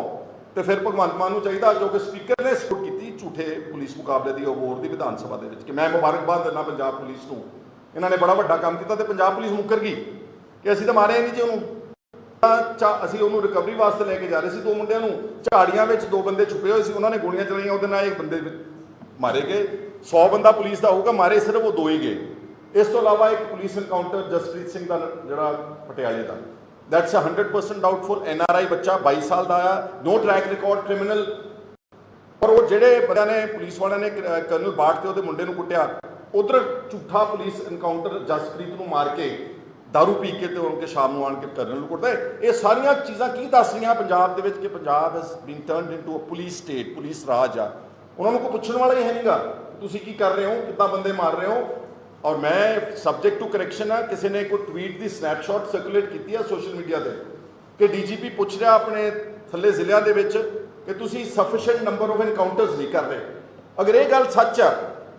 ਤੇ ਫਿਰ ਭਗਵੰਤ ਮਾਨ ਨੂੰ ਚਾਹੀਦਾ ਜੋ ਕਿ ਸਪੀਕਰ ਨੇ ਸਪੋਰਟ ਕੀਤੀ ਝੂਠੇ ਪੁਲਿਸ ਮੁਕਾਬਲੇ ਦੀ ਅਵਾਰਡ ਦੀ ਵਿਧਾਨ ਸਭਾ ਦੇ ਵਿੱਚ ਕਿ ਮੈਂ ਮੁਬਾਰਕਬਾਦ ਦਿੰਦਾ ਪੰਜਾਬ ਪੁਲਿਸ ਨੂੰ। ਇਹਨਾਂ ਨੇ ਬੜਾ ਵੱਡਾ ਕੰਮ ਕੀਤਾ ਤੇ ਪੰਜਾਬ ਪੁਲਿਸ ਮੁੱਕਰ ਗਈ। ਕਿ ਅਸੀਂ ਤਾਂ ਮਾਰਿਆ ਨਹੀਂ ਜੀ ਉਹਨੂੰ। ਚਾ- ਅਸੀਂ ਉਹਨੂੰ ਰਿਕਵਰੀ ਵਾਸਤੇ ਲੈ ਕੇ ਜਾ ਰਹੇ ਸੀ ਦੋ ਮੁੰਡਿਆਂ ਨੂੰ। ਝਾੜੀਆਂ ਵਿੱਚ ਦੋ ਬੰਦੇ ਛੁਪੇ ਹੋਏ ਸੀ, ਉਹਨਾਂ ਨੇ ਗੋਲੀਆਂ ਚਲਾਈਆਂ, ਉਹਦੇ ਨਾਲ ਇੱਕ ਬੰਦੇ ਮਾਰੇ ਗਏ। 100 ਬੰਦਾ ਪੁਲਿਸ ਦਾ ਹੋਊਗਾ, ਮਾਰੇ ਸਿਰਫ ਉਹ ਦੋ ਹੀ ਗਏ। ਇਸ ਤੋਂ ਇਲਾਵਾ ਇੱਕ ਪੁਲਿਸ ਐਨਕਾਊਂਟਰ ਜਸਪ੍ਰੀਤ ਸਿੰਘ ਦਾ ਜਿਹੜਾ ਪਟਿਆਲੇ ਦਾ। ਦੈਟਸ 100% ਡਾਊਟਫੁਲ ਆਈ ਬੱਚਾ 22 ਸਾਲ ਦਾ ਆਇਆ ਨੋ ਟਰੈਕ ਰਿਕਾਰਡ ਕ੍ਰਿਮੀਨਲ ਪਰ ਉਹ ਜਿਹੜੇ ਬੰਦਿਆਂ ਨੇ, ਪੁਲਿਸ ਵਾਲਿਆਂ ਨੇ ਕਰਨਲ ਬਾਟ ਤੇ ਉਹਦੇ ਮੁੰਡੇ ਨੂੰ ਕੁੱਟਿਆ, ਉਧਰ ਝੂਠਾ ਪੁਲਿਸ ਐਨਕਾਊਂਟਰ ਜਸਪ੍ਰੀਤ ਨੂੰ ਮਾਰ ਕੇ दारू ਪੀ ਕੇ ਤੇ ਉਹਨਾਂ ਕੇ ਸ਼ਾਮ ਨੂੰ ਆਣ ਕੇ ਕਰਨ ਨੂੰ ਕੁੱਟਦਾ ਇਹ ਸਾਰੀਆਂ ਚੀਜ਼ਾਂ ਕੀ ਦੱਸ ਰਹੀਆਂ ਪੰਜਾਬ ਦੇ ਵਿੱਚ ਕਿ Punjab has been turned into a police state police ਰਾਜ ਆ ਉਹਨਾਂ ਨੂੰ ਕੋਈ ਪੁੱਛਣ ਵਾਲਾ ਹੀ ਹੈ ਨਹੀਂਗਾ ਤੁਸੀਂ ਕੀ ਕਰ ਰਹੇ ਹੋ ਕਿੱਦਾਂ ਬੰਦੇ ਮਾਰ ਰਹੇ ਹੋ ਔਰ ਮੈਂ ਸਬਜੈਕਟ ਟੂ ਕਰੈਕਸ਼ਨ ਆ ਕਿਸੇ ਨੇ ਕੋਈ ਟਵੀਟ ਦੀ ਸਨੈਪਸ਼ਾਟ ਸਰਕੂਲੇਟ ਕੀਤੀ ਆ ਸੋਸ਼ਲ ਮੀਡੀਆ ਤੇ ਕਿ ਡੀਜੀਪੀ ਪੁੱਛ ਰਿਹਾ ਆਪਣੇ ਥੱਲੇ ਜ਼ਿਲ੍ਹਿਆਂ ਦੇ ਵਿੱਚ ਕਿ ਤੁਸੀਂ ਸਫੀਸ਼ੀਐਂਟ ਨੰਬਰ ਆਫ ਐਨਕਾਊਂਟਰਸ ਨਹੀਂ ਕਰ ਰਹੇ ਅਗਰ ਇਹ ਗੱਲ ਸੱਚ ਆ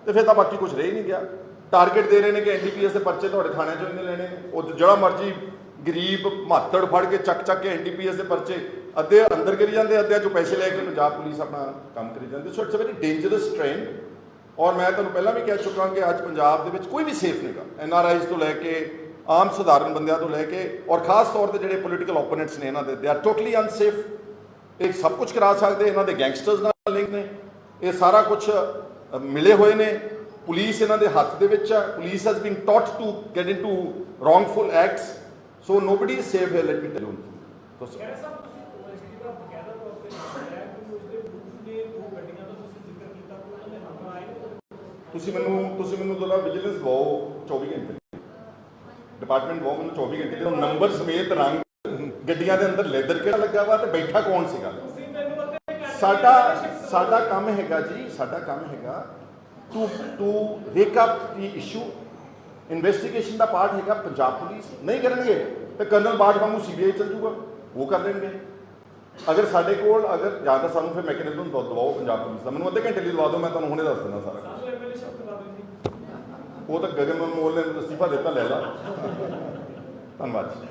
ਤੇ ਫਿਰ ਤਾਂ ਬਾਕੀ ਕੁਝ ਰਹਿ ਨਹੀਂ ਗਿਆ ਟਾਰਗੇਟ ਦੇ ਰਹੇ ਨੇ ਕਿ ਐਨਡੀਪੀਐਸ ਦੇ ਪਰਚੇ ਤੁਹਾਡੇ ਥਾਣਿਆਂ ਚੋਂ ਇੰਨੇ ਲੈਣੇ। ਨੇ ਉਹ ਜਿਹੜਾ ਮਰਜ਼ੀ ਗਰੀਬ ਮਾਤੜ ਫੜ ਕੇ ਚੱਕ ਚੱਕ ਕੇ ਐਨਡੀਪੀਐਸ ਦੇ ਪਰਚੇ ਅੱਧੇ ਅੰਦਰ ਕਰੀ ਜਾਂਦੇ, ਅੱਧਿਆਂ ਚੋਂ ਪੈਸੇ ਲੈ ਕੇ ਪੰਜਾਬ ਪੁਲਿਸ ਆਪਣਾ ਕੰਮ ਕਰੀ ਜਾਂਦੀ so it's a very dangerous trend ਔਰ ਮੈਂ ਤੁਹਾਨੂੰ ਪਹਿਲਾਂ ਵੀ ਕਹਿ ਚੁੱਕਾ ਕਿ ਅੱਜ ਪੰਜਾਬ ਦੇ ਵਿੱਚ ਕੋਈ ਵੀ ਸੇਫ ਨਹੀਂਗਾ ਆਈਜ਼ ਤੋਂ ਲੈ ਕੇ, ਆਮ ਸਧਾਰਨ ਬੰਦਿਆਂ ਤੋਂ ਲੈ ਕੇ, ਔਰ ਖਾਸ ਤੌਰ ਤੇ ਜਿਹੜੇ ਪੋਲੀਟੀਕਲ ਓਪੋਨੈਂਟਸ ਨੇ ਇਹਨਾਂ ਦੇ ਦੇ ਆਰ ਟੋਟਲੀ ਅਨਸੇਫ ਇਹ ਸਭ ਕੁਝ ਕਰਾ ਸਕਦੇ, ਇਹਨਾਂ ਦੇ ਗੈਂਗਸਟਰਸ ਨਾਲ ਲਿੰਕ ਨੇ। ਇਹ ਸਾਰਾ ਕੁਝ ਮਿਲੇ ਹੋਏ ਨੇ। ਪੁਲਿਸ ਇਹਨਾਂ ਦੇ ਹੱਥ ਦੇ ਵਿੱਚ ਹੈ। Police has been taught to get into wrongful acts so nobody is safe ਹੈ ਲੈਟ ਮੀ ਟੈਲ ਯੂ ਤੁਸੀਂ ਦਾ ਤੇ ਦੇ ਦੋ ਦਾ ਦੇ ਮੈਨੂੰ ਤੁਸੀਂ ਮੈਨੂੰ ਦੋਲਾ ਵਿਜੀਲੈਂਸ ਦਵਾਓ 24 ਘੰਟੇ। ਡਿਪਾਰਟਮੈਂਟ ਦਵਾਓ ਮੈਨੂੰ 24 ਘੰਟੇ। ਜਦੋਂ ਨੰਬਰ ਸਮੇਤ ਰੰਗ ਗੱਡੀਆਂ ਦੇ ਅੰਦਰ ਲੈਦਰ ਕਿਹੜਾ ਲੱਗਾ ਵਾ ਤੇ ਬੈਠਾ ਕੌਣ ਸੀਗਾ? ਸਾਡਾ ਸਾਡਾ ਕੰਮ ਹੈਗਾ ਜੀ ਸਾਡਾ ਕੰਮ ਹੈਗਾ to to rake up the issue investigation the part ਹੈਗਾ ਪੰਜਾਬ ਪੁਲਿਸ ਨਹੀਂ ਕਰਨਗੇ ਤੇ ਕਰਨਲ ਬਾਠ ਵਾਂਗੂ ਸੀਬੀਆਈ ਚੱਲ ਜੂਗਾ ਉਹ ਕਰ ਲੈਣਗੇ। ਅਗਰ ਸਾਡੇ ਕੋਲ ਅਗਰ ਜਾਂ ਤਾਂ ਸਾਨੂੰ ਫਿਰ ਮੈਕੈਨਿਜ਼ਮ ਦਵਾਓ ਪੰਜਾਬ ਪੁਲਿਸ ਦਾ। ਮੈਨੂੰ ਅੱਧੇ ਘੰਟੇ ਲਈ ਦਵਾ ਦਿਓ ਮੈਂ ਤੁਹਾਨੂੰ ਹੁਣੇ ਦੱਸ ਦਿੰਦਾ ਸਾਰਾ। ਉਹ ਤਾਂ ਗਗਨ ਮਨਮੋਹਨ ਨੇ ਅਸਤੀਫਾ ਦਿੱਤਾ ਲੈ ਲਾ। ਧੰਨਵਾਦ ਜੀ।